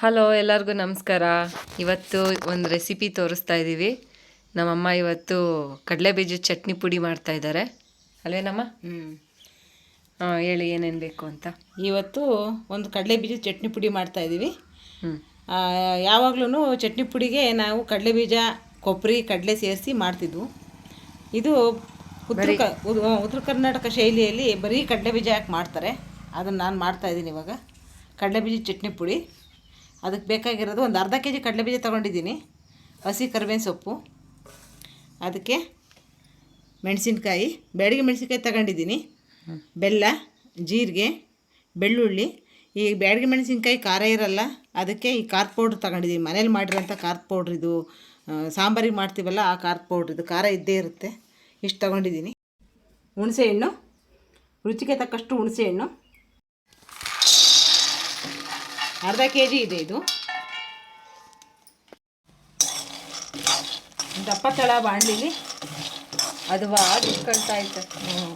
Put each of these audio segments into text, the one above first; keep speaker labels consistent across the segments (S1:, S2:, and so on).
S1: Hello ಎಲ್ಲರಿಗೂ ನಮಸ್ಕಾರ. ಇವತ್ತು ಒಂದು ರೆಸಿಪಿ ತೋರಿಸ್ತಾ ಇದ್ದೀವಿ ನಮ್ಮಮ್ಮ ಇವತ್ತು ಕಡಲೆಬೀಜ ಚಟ್ನಿ ಪುಡಿ ಮಾಡ್ತಾ ಇದ್ದಾರೆ ಅಲ್ವೇನಮ್ಮ. ಹಾಂ ಹೇಳಿ ಏನೇನು ಬೇಕು ಅಂತ.
S2: ಇವತ್ತು ಒಂದು ಕಡಲೆ ಬೀಜ ಚಟ್ನಿ ಪುಡಿ ಮಾಡ್ತಾ ಇದ್ದೀವಿ
S1: ಹ್ಞೂ
S2: ಯಾವಾಗ್ಲೂ ಚಟ್ನಿ ಪುಡಿಗೆ ನಾವು ಕಡಲೆಬೀಜ ಕೊಬ್ಬರಿ ಕಡಲೆ ಸೇರಿಸಿ ಮಾಡ್ತಿದ್ವು. ಇದು ಉತ್ತರ ಕ- ಉತ್ತರ ಕರ್ನಾಟಕ ಶೈಲಿಯಲ್ಲಿ ಬರೀ ಕಡಲೆ ಬೀಜ ಯಾಕೆ ಮಾಡ್ತಾರೆ? ಅದನ್ನು ನಾನು ಮಾಡ್ತಾ ಇದ್ದೀನಿ ಇವಾಗ. ಕಡಲೆ ಬೀಜ ಚಟ್ನಿ ಪುಡಿ. ಅದಕ್ಕೆ ಬೇಕಾಗಿರೋದು ಒಂದು ಅರ್ಧ ಕೆ ಜಿ ಕಡಲೆ ಬೀಜ ತೊಗೊಂಡಿದ್ದೀನಿ. ಹಸಿ ಕರಿಬೇವಿನ ಸೊಪ್ಪು. ಅದಕ್ಕೆ ಮೆಣಸಿನ್ಕಾಯಿ ಬೆಳಗ್ಗೆ ಮೆಣಸಿನ್ಕಾಯಿ ತಗೊಂಡಿದ್ದೀನಿ. ಬೆಲ್ಲ, ಜೀರಿಗೆ, ಬೆಳ್ಳುಳ್ಳಿ. ಈ ಬ್ಯಾಡಿಗೆ ಮೆಣಸಿನ್ಕಾಯಿ ಖಾರ ಇರಲ್ಲ, ಅದಕ್ಕೆ ಈ ಖಾರದ ಪೌಡ್ರ್ ತಗೊಂಡಿದ್ದೀನಿ. ಮನೇಲಿ ಮಾಡಿರೋಂಥ ಖಾರದ ಪೌಡ್ರ್ ಇದು ಸಾಂಬಾರಿಗೆ ಮಾಡ್ತೀವಲ್ಲ, ಆ ಖಾರದ ಪೌಡ್ರ್ ಇದು ಖಾರ ಇದ್ದೇ ಇರುತ್ತೆ. ಇಷ್ಟು ತಗೊಂಡಿದ್ದೀನಿ. ಹುಣಸೆ ಹಣ್ಣು. ರುಚಿಗೆ ತಕ್ಕಷ್ಟು ಹುಣಸೆ ಹಣ್ಣು. ಅರ್ಧ ಕೆ ಜಿ ಇದೆ. ಇದು ದಪ್ಪ ತಳ ಬಾಣಲಿಲಿ
S1: ಅದು ಇಟ್ಕೊಳ್ತಾ ಇತ್ತು
S2: ಹ್ಞೂ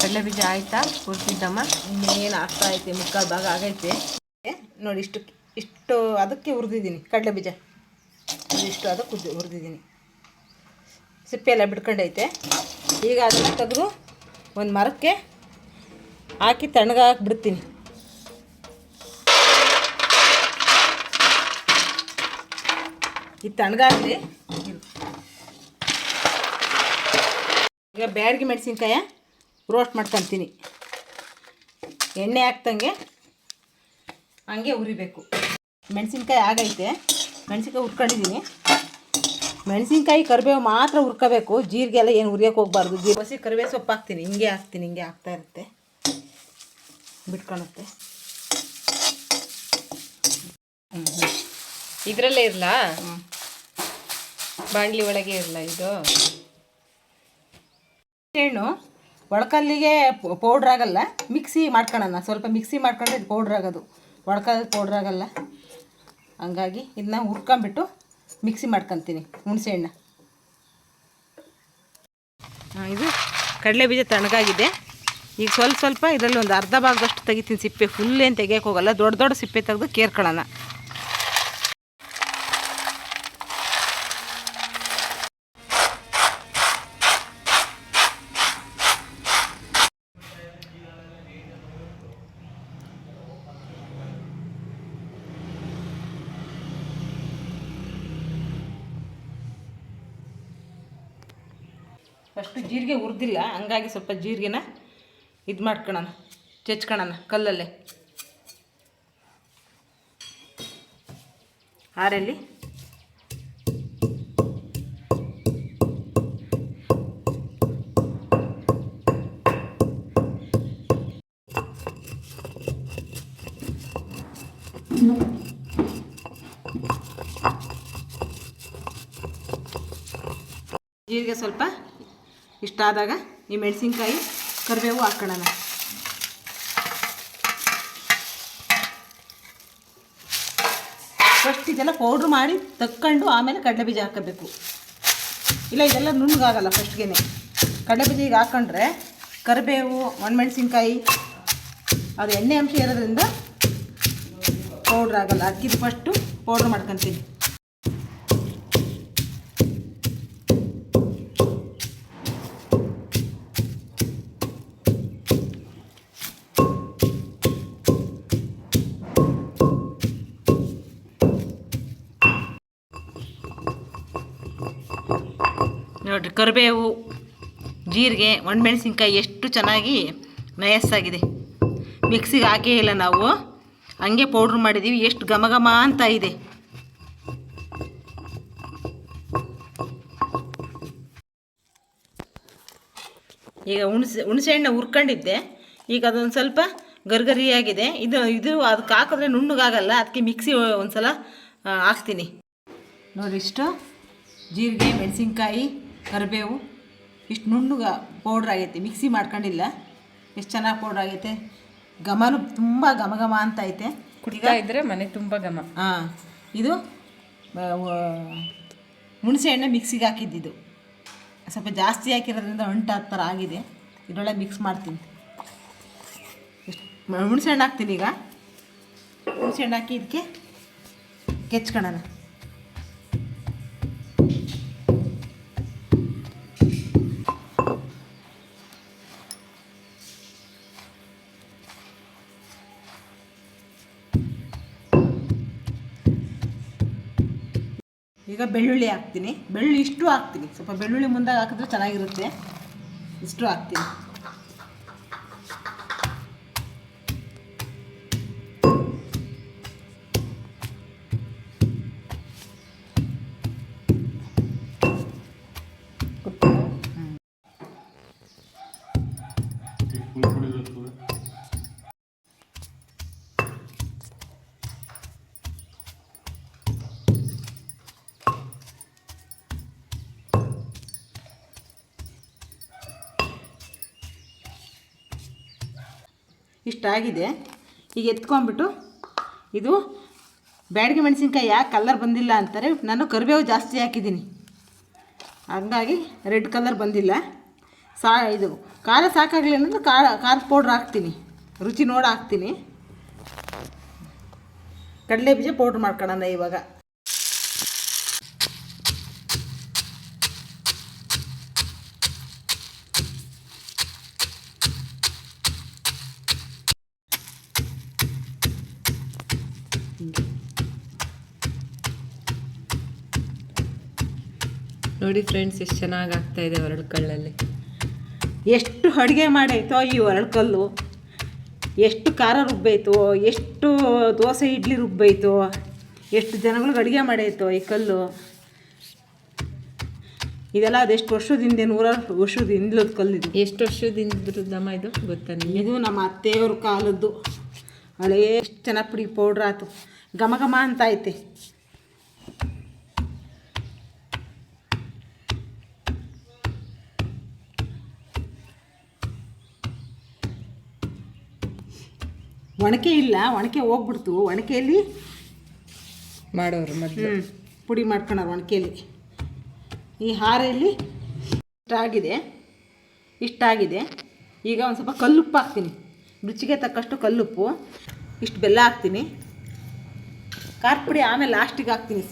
S1: ಕಡಲೆಬೀಜ ಆಯ್ತಾ? ಕೂರ್ತಿದ್ದಮ್ಮ
S2: ಇನ್ನೇನು ಆಗ್ತಾ ಐತೆ? ಮುಕ್ಕಾಲು ಭಾಗ ಆಗೈತೆ. ನೋಡಿ ಇಷ್ಟು ಇಷ್ಟು ಅದಕ್ಕೆ ಹುರಿದಿದ್ದೀನಿ ಕಡಲೆ ಬೀಜ. ಇಷ್ಟು ಅದಕ್ಕೆ ಹುರ್ದು ಹುರಿದಿದ್ದೀನಿ. ಸಿಪ್ಪೆ ಎಲ್ಲ ಬಿಡ್ಕೊಂಡೈತೆ ಈಗ ಅದನ್ನು ತೆಗೆದು ಒಂದು ಮರಕ್ಕೆ ಹಾಕಿ ತಣ್ಣಗಾಕ್ಬಿಡ್ತೀನಿ. ಬಿಡ್ತೀನಿ ಈ ತಣ್ಣಗಾಗಲಿ. ಈಗ ಬ್ಯಾಡ್ಗೆ ಮೆಣಸಿನ್ಕಾಯ ರೋಸ್ಟ್ ಮಾಡ್ಕೊತೀನಿ. ಎಣ್ಣೆ ಹಾಕ್ದಂಗೆ ಹಂಗೆ ಉರಿಬೇಕು ಮೆಣಸಿನ್ಕಾಯಿ ಆಗೈತೆ. ಮೆಣಸಿನ್ಕಾಯಿ ಹುರ್ಕೊಂಡಿದ್ದೀನಿ ಮೆಣಸಿನ್ಕಾಯಿ ಕರಿಬೇವು ಮಾತ್ರ ಹುರ್ಕೋಬೇಕು. ಜೀರಿಗೆ ಎಲ್ಲ ಏನು ಹುರಿಯೋಕೆ ಹೋಗ್ಬಾರ್ದು. ಜೀರಿಗೆ ಹಸಿ ಕರಿಬೇವು ಸೊಪ್ಪು ಹಾಕ್ತೀನಿ. ಹಿಂಗೆ ಹಾಕ್ತೀನಿ ಹಿಂಗೆ ಹಾಕ್ತಾ ಇರುತ್ತೆ. ಬಿಟ್ಕೊಳುತ್ತೆ
S1: ಇದರಲ್ಲೇ ಇರಲ? ಬಾಣಲಿ ಒಳಗೆ ಇರಲ ಇದು?
S2: ಹಣ್ಣು ಒಳಕಲ್ಲಿಗೆ ಪೌಡ್ರ್ ಆಗಲ್ಲ. ಮಿಕ್ಸಿ ಮಾಡ್ಕೊಳ್ಳೋಣ ಸ್ವಲ್ಪ ಮಿಕ್ಸಿ ಮಾಡ್ಕೊಂಡ್ರೆ ಇದು ಪೌಡ್ರ್ ಆಗೋದು. ಒಳಕಲ್ಲಿ ಪೌಡ್ರ್ ಆಗಲ್ಲ. ಹಂಗಾಗಿ ಇದನ್ನ ಹುರ್ಕೊಂಬಿಟ್ಟು ಮಿಕ್ಸಿ ಮಾಡ್ಕೊತೀನಿ ಹುಣಸೆ ಹಣ್ಣು. ಇದು ಕಡಲೆ ಬೀಜ ತಣ್ಣಗಾಗಿದೆ. ಈಗ ಸ್ವಲ್ಪ ಸ್ವಲ್ಪ ಇದರಲ್ಲಿ ಒಂದು ಅರ್ಧ ಭಾಗದಷ್ಟು ತೆಗಿತೀನಿ ಸಿಪ್ಪೆ. ಫುಲ್ ಏನು ತೆಗಿಯೋಕೆ ಹೋಗಲ್ಲ. ದೊಡ್ಡ ದೊಡ್ಡ ಸಿಪ್ಪೆ ತೆಗೆದು ಕೇರ್ಕೊಳ್ಳೋಣ. ಫಸ್ಟು ಜೀರಿಗೆ ಹುರಿದಿಲ್ಲ ಹಂಗಾಗಿ ಸ್ವಲ್ಪ ಜೀರಿಗೆನ ಇದು ಮಾಡ್ಕೊಳ್ಳೋಣ ಚೆಚ್ಕೊಳ್ಳೋಣ ಕಲ್ಲಲ್ಲೇ. ಆರಲ್ಲಿ ಜೀರಿಗೆ ಸ್ವಲ್ಪ ಇಷ್ಟಾದಾಗ ಈ ಮೆಣಸಿನ್ಕಾಯಿ ಕರಿಬೇವು ಹಾಕ್ಕೊಳ್ಳೋಣ ಫಸ್ಟ್ ಇದೆಲ್ಲ ಪೌಡ್ರ್ ಮಾಡಿ ತಕ್ಕೊಂಡು ಆಮೇಲೆ ಕಡಲೆ ಬೀಜ ಹಾಕಬೇಕು. ಇಲ್ಲ, ಇದೆಲ್ಲ ನುಣ್ಣಗಾಗಲ್ಲ ಫಸ್ಟ್ಗೆ ಕಡಲೆ ಬೀಜ ಈಗ ಹಾಕ್ಕೊಂಡ್ರೆ ಕರಿಬೇವು, ಒಣಮೆಣಸಿನ್ಕಾಯಿ, ಅದು ಎಣ್ಣೆ ಅಂಶ ಇರೋದ್ರಿಂದ ಪೌಡ್ರ್ ಆಗಲ್ಲ. ಅಕ್ಕಿದು ಫಸ್ಟು ಪೌಡ್ರ್ ಮಾಡ್ಕೊತೀನಿ. ಕರಿಬೇವು, ಜೀರಿಗೆ, ಒಣಮೆಣಸಿನ್ಕಾಯಿ ಎಷ್ಟು ಚೆನ್ನಾಗಿ ನಯಸ್ಸಾಗಿದೆ. ಮಿಕ್ಸಿಗೆ ಹಾಕೇ ಇಲ್ಲ ನಾವು. ಹಂಗೆ ಪೌಡ್ರ್ ಮಾಡಿದ್ದೀವಿ ಎಷ್ಟು ಘಮ ಘಮ ಅಂತ ಇದೆ. ಈಗ ಹುಣಸೆ, ಹುಣಸೆಹಣ್ಣು ಹುರ್ಕೊಂಡಿದ್ದೆ. ಈಗ ಅದೊಂದು ಸ್ವಲ್ಪ ಗರ್ಗರಿಯಾಗಿದೆ. ಇದು ಇದು ಅದಕ್ಕೆ ಹಾಕಿದ್ರೆ ನುಣ್ಣಗಾಗಲ್ಲ. ಅದಕ್ಕೆ ಮಿಕ್ಸಿ ಒಂದು ಸಲ ಹಾಕ್ತೀನಿ. ನೋಡಿ ಇಷ್ಟು. ಜೀರಿಗೆ, ಮೆಣಸಿನ್ಕಾಯಿ ಕರಿಬೇವು ಇಷ್ಟು ನುಣ್ಣಗೆ ಪೌಡ್ರ್ ಆಗೈತೆ ಮಿಕ್ಸಿ ಮಾಡ್ಕೊಂಡಿಲ್ಲ. ಎಷ್ಟು ಚೆನ್ನಾಗಿ ಪೌಡ್ರ್ ಆಗೈತೆ. ಘಮನು ತುಂಬ ಘಮ ಘಮ ಅಂತ ಐತೆ.
S1: ಕುಡಿತಾ ಇದ್ರೆ ಮನೆ ತುಂಬ ಘಮ.
S2: ಹಾಂ ಇದು ಆ, ಹುಣಸೆ ಹಣ್ಣು ಮಿಕ್ಸಿಗೆ ಹಾಕಿದ್ದಿದ್ದು ಸ್ವಲ್ಪ ಜಾಸ್ತಿ ಹಾಕಿರೋದ್ರಿಂದ ಹತ್ತು ಥರ ಆಗಿದೆ. ಇದರೊಳಗೆ ಮಿಕ್ಸ್ ಮಾಡ್ತೀನಿ. ಹುಣಸೆ ಹಣ್ಣು ಹಾಕ್ತೀನಿ ಈಗ. ಹುಣ್ಸೆಹಣ್ಣು ಹಾಕಿ ಇದಕ್ಕೆ ಕೆಚ್ಕೊಳ್ಳೋಣ. ಈಗ ಬೆಳ್ಳುಳ್ಳಿ ಹಾಕ್ತೀನಿ. ಬೆಳ್ಳುಳ್ಳಿ ಇಷ್ಟು ಹಾಕ್ತೀನಿ. ಸ್ವಲ್ಪ ಬೆಳ್ಳುಳ್ಳಿ ಮುಂದಾಗ ಹಾಕಿದ್ರೆ ಚೆನ್ನಾಗಿರುತ್ತೆ. ಇಷ್ಟು ಹಾಕ್ತೀನಿ. ಇಷ್ಟಾಗಿದೆ ಈಗ ಎತ್ಕೊಂಡ್ಬಿಟ್ಟು ಇದು ಬ್ಯಾಡಿಗೆ ಮೆಣಸಿನ್ಕಾಯಿ ಯಾಕೆ ಕಲರ್ ಬಂದಿಲ್ಲ ಅಂತಾರೆ, ನಾನು ಕರಿಬೇವು ಜಾಸ್ತಿ ಹಾಕಿದ್ದೀನಿ. ಹಂಗಾಗಿ ರೆಡ್ ಕಲರ್ ಬಂದಿಲ್ಲ. ಸಾ, ಇದು ಖಾರ ಸಾಕಾಗಲಿ ಅನ್ನೋದು ಖಾರ, ಖಾರದ ಪೌಡ್ರ್ ಹಾಕ್ತೀನಿ. ರುಚಿ ನೋಡಿ ಹಾಕ್ತೀನಿ. ಕಡಲೆ ಬೀಜ ಪೌಡ್ರ್ ಮಾಡ್ಕೊಳ್ಳೋಣ ಇವಾಗ.
S1: ನೋಡಿ ಫ್ರೆಂಡ್ಸ್ ಎಷ್ಟು ಚೆನ್ನಾಗಿ ಆಗ್ತಾ ಇದೆ ಹೊರಳ್ಕಲ್ಲಲ್ಲಿ
S2: ಎಷ್ಟು ಅಡುಗೆ ಮಾಡೈತೋ ಈ ಕಲ್ಲು ಎಷ್ಟು ಖಾರ ರುಬ್ಬೈತೋ ಎಷ್ಟು ದೋಸೆ ಇಡ್ಲಿ ರುಬ್ಬೈತೋ ಎಷ್ಟು ಜನಗಳಿಗೆ ಅಡುಗೆ ಮಾಡೈತೋ ಈ ಕಲ್ಲು. ಇದೆಲ್ಲ ಅದೆಷ್ಟು ವರ್ಷದಿಂದ ನೂರಾರು ವರ್ಷದಿಂದಲದ ಕಲ್ಲಿದ್ದು
S1: ಎಷ್ಟು ವರ್ಷದಿಂದಮ್ಮ ಇದು? ಗೊತ್ತಾ
S2: ಇದು ನಮ್ಮ ಅತ್ತೆಯವ್ರ ಕಾಲದ್ದು. ಹಳೇ ಎಷ್ಟು ಚೆನ್ನಾಗಿ ಪುಡಿ ಪೌಡ್ರ್ ಆಯ್ತು. ಘಮ ಘಮ ಅಂತ ಐತೆ. ಒಣಕೆ ಇಲ್ಲ ಒಣಕೆ ಹೋಗ್ಬಿಡ್ತು. ಒಣಕೆಯಲ್ಲಿ
S1: ಮಾಡೋರು ಮೊದಲು.
S2: ಪುಡಿ ಮಾಡ್ಕೊಳೋರು ಒಣಕೆಯಲ್ಲಿ ಈ ಹಾರೆಯಲ್ಲಿ ಇಷ್ಟಾಗಿದೆ ಇಷ್ಟಾಗಿದೆ ಈಗ ಒಂದು ಸ್ವಲ್ಪ ಕಲ್ಲುಪ್ಪು ಹಾಕ್ತೀನಿ. ರುಚಿಗೆ ತಕ್ಕಷ್ಟು ಕಲ್ಲುಪ್ಪು ಇಷ್ಟು ಬೆಲ್ಲ ಹಾಕ್ತೀನಿ. ಖಾರ ಪುಡಿ ಆಮೇಲೆ ಲಾಸ್ಟಿಗೆ ಹಾಕ್ತೀನಿ.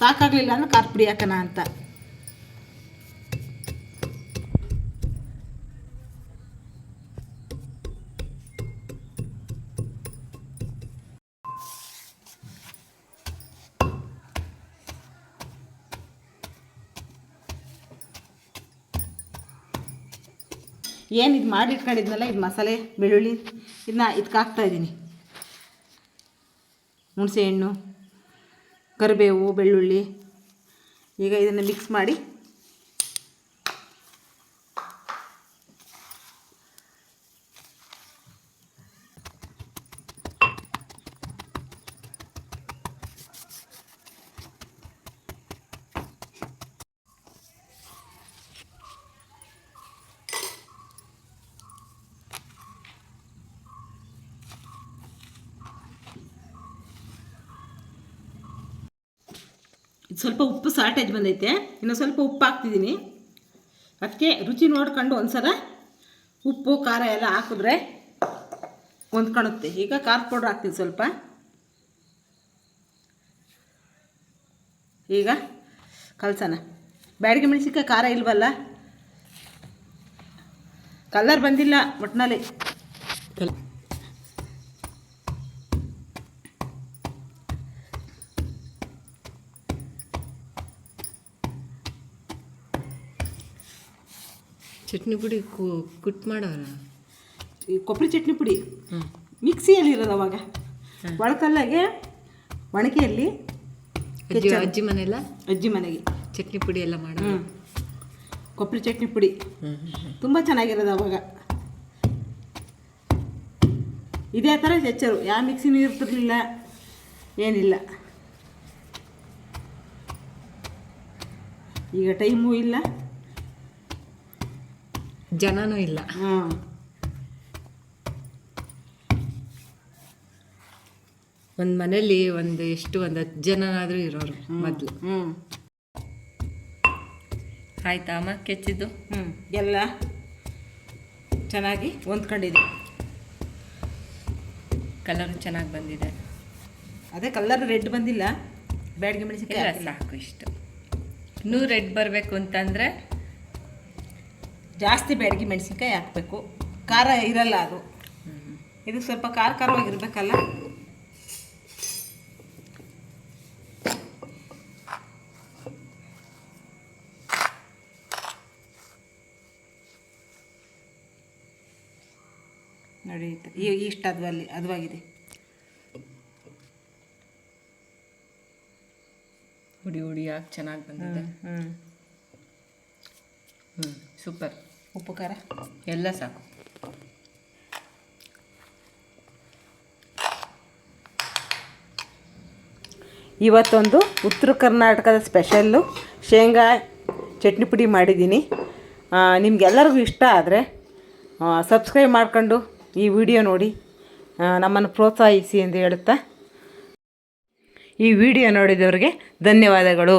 S2: ಸಾಕಾಗಲಿಲ್ಲ ಅಂದ್ರೆ ಖಾರ ಪುಡಿ ಹಾಕೋಣ ಅಂತ. ಏನು ಇದು ಮಾಡಿ ಇಟ್ಕೊಂಡಿದ್ನಲ್ಲ, ಇದು ಮಸಾಲೆ, ಬೆಳ್ಳುಳ್ಳಿ ಇದನ್ನ ಇದಕ್ಕೆ ಇದ್ದೀನಿ. ಹುಣಸೆಹಣ್ಣು ಕರಿಬೇವು, ಬೆಳ್ಳುಳ್ಳಿ, ಈಗ ಇದನ್ನು ಮಿಕ್ಸ್ ಮಾಡಿ ಇದು ಸ್ವಲ್ಪ ಉಪ್ಪು ಸಾಲ್ಟೇಜ್ ಬಂದೈತೆ. ಇನ್ನು ಸ್ವಲ್ಪ ಉಪ್ಪು ಹಾಕ್ತಿದ್ದೀನಿ. ಅದಕ್ಕೆ ರುಚಿ ನೋಡ್ಕೊಂಡು ಒಂದ್ಸಲ ಉಪ್ಪು, ಖಾರ ಎಲ್ಲ ಹಾಕಿದ್ರೆ ಹೊಂದ್ಕೊಳುತ್ತೆ ಈಗ ಖಾರ ಪೌಡ್ರ್ ಹಾಕ್ತೀನಿ ಸ್ವಲ್ಪ. ಈಗ ಕಲ್ಸೋಣ. ಬ್ಯಾಡಿಗೆ ಮೆಣಸಿನ್ಕಾಯಿ ಖಾರ ಇಲ್ವಲ್ಲ? ಕಲರ್ ಬಂದಿಲ್ಲ ಒಟ್ಟಿನಲ್ಲಿ
S1: ಚಟ್ನಿ ಪುಡಿ ಕು ಕುಟ್ ಮಾಡೋರ
S2: ಈ ಕೊಬ್ಬರಿ ಚಟ್ನಿ ಪುಡಿ?
S1: ಹ್ಞೂ
S2: ಮಿಕ್ಸಿಯಲ್ಲಿ ಇರೋದು ಅವಾಗ. ಒಳಕಲ್ಲಾಗೆ ಒಣಕೆಯಲ್ಲಿ
S1: ಅಜ್ಜಿ ಅಜ್ಜಿ ಮನೆಯಲ್ಲ?
S2: ಅಜ್ಜಿ ಮನೆಗೆ.
S1: ಚಟ್ನಿ ಪುಡಿ ಎಲ್ಲ ಮಾಡ
S2: ಕೊಬ್ಬರಿ ಚಟ್ನಿ ಪುಡಿ. ತುಂಬ ಚೆನ್ನಾಗಿರೋದು ಅವಾಗ. ಇದೇ ಥರ ಹೆಚ್ಚರು. ಯಾವ ಮಿಕ್ಸಿನೂ ಇರ್ತಿರ್ಲಿಲ್ಲ. ಏನಿಲ್ಲ. ಈಗ ಟೈಮು ಇಲ್ಲ.
S1: ಜನನೂ ಇಲ್ಲ.
S2: ಹಾಂ.
S1: ಒಂದು ಮನೇಲಿ ಒಂದು ಎಷ್ಟು ಒಂದು ಹತ್ತು ಜನನಾದರೂ ಇರೋರು ಮೊದಲು.
S2: ಹ್ಞೂ
S1: ಆಯ್ತಾ ಅಮ್ಮ ಕೆಚ್ಚಿದ್ದು?
S2: ಹ್ಞೂ ಎಲ್ಲ ಚೆನ್ನಾಗಿ ಹೊಂದ್ಕೊಂಡಿದೆ.
S1: ಕಲರ್ ಚೆನ್ನಾಗಿ ಬಂದಿದೆ.
S2: ಅದೇ ಕಲರ್ ರೆಡ್ ಬಂದಿಲ್ಲ. ಬ್ಯಾಡ್ಗೆ ಮೆಣಸಿನ್ಕಾಯಿ
S1: ಇಲ್ಲ. ಸಾಕು ಇಷ್ಟು. ಇನ್ನೂ ರೆಡ್ ಬರಬೇಕು ಅಂತಂದರೆ
S2: ಜಾಸ್ತಿ ಬೇಡಿಗೆ ಮೆಣಸಿನ್ಕಾಯಿ ಹಾಕಬೇಕು. ಖಾರ ಇರಲ್ಲ ಅದು. ಇದು ಸ್ವಲ್ಪ ಖಾರ ಖಾರವಾಗಿರ್ಬೇಕಲ್ಲ ನೋಡಿ ಇಷ್ಟ ಅದು ಅಲ್ಲಿ ಅದುವಾಗಿದೆ
S1: ಹುಡಿ ಹುಡಿಯಾಗಿ ಚೆನ್ನಾಗಿ ಬಂದಿದೆ.
S2: ಹ್ಞೂ
S1: ಹ್ಞೂ ಸೂಪರ್.
S2: ಉಪ್ಪು ಖಾರ?
S1: ಎಲ್ಲ ಸಾಕು.
S2: ಇವತ್ತೊಂದು ಉತ್ತರ ಕರ್ನಾಟಕದ ಸ್ಪೆಷಲ್ಲು ಶೇಂಗಾ ಚಟ್ನಿ ಪುಡಿ ಮಾಡಿದ್ದೀನಿ. ನಿಮಗೆಲ್ಲರಿಗೂ ಇಷ್ಟ ಆದರೆ ಸಬ್ಸ್ಕ್ರೈಬ್ ಮಾಡ್ಕೊಂಡು ಈ ವಿಡಿಯೋ ನೋಡಿ ನಮ್ಮನ್ನು ಪ್ರೋತ್ಸಾಹಿಸಿ ಎಂದು ಹೇಳುತ್ತಾ. ಈ ವಿಡಿಯೋ ನೋಡಿದವರಿಗೆ ಧನ್ಯವಾದಗಳು.